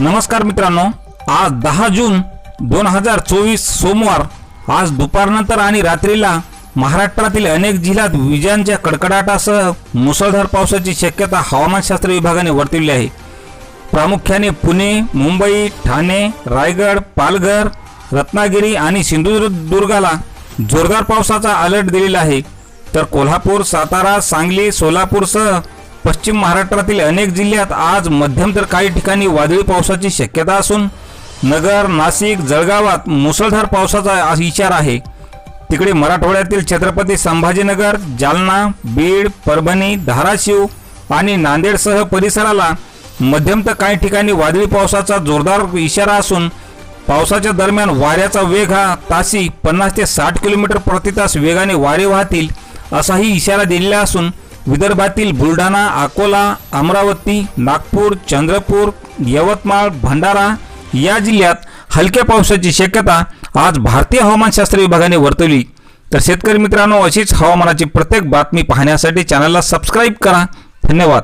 नमस्कार मित्रांनो आज दहा जून दोन हजार चोवीस सोमवार. आज दुपारनंतर आणि रात्रीला महाराष्ट्रातील अनेक जिल्ह्यात विजांच्या कडकडाटासह मुसळधार पावसाची शक्यता हवामानशास्त्र विभागाने वर्तवली आहे. प्रामुख्याने पुणे मुंबई ठाणे रायगड पालघर रत्नागिरी आणि सिंधुदुर्गाला जोरदार पावसाचा अलर्ट दिलेला आहे. तर कोल्हापूर सातारा सांगली सोलापूरसह पश्चिम महाराष्ट्रातील अनेक जिल्ह्यात आज मध्यम तर काही ठिकाणी वादळी पावसाची शक्यता असून नगर नाशिक जळगावात मुसळधार पावसाचा आज इशारा आहे. तिकडे मराठवाड्यातील छत्रपती संभाजीनगर जालना बीड परभणी धाराशिव आणि नांदेडसह परिसराला मध्यम तर काही ठिकाणी वादळी पावसाचा जोरदार इशारा असून पावसाच्या दरम्यान वाऱ्याचा वेग हा ताशी पन्नास ते साठ किलोमीटर प्रति तास वेगाने वारे वाहतील असाही इशारा दिलेला असून विदर्भातील बुलढाणा अकोला अमरावती नागपूर चंद्रपूर यवतमाळ भंडारा या जिल्ह्यात हलक्या पावसाची शक्यता आज भारतीय हवामानशास्त्र विभागाने वर्तवली. तर शेतकरी मित्रांनो अशीच हवामानाची प्रत्येक बातमी पाहण्यासाठी चॅनलला सबस्क्राईब करा. धन्यवाद.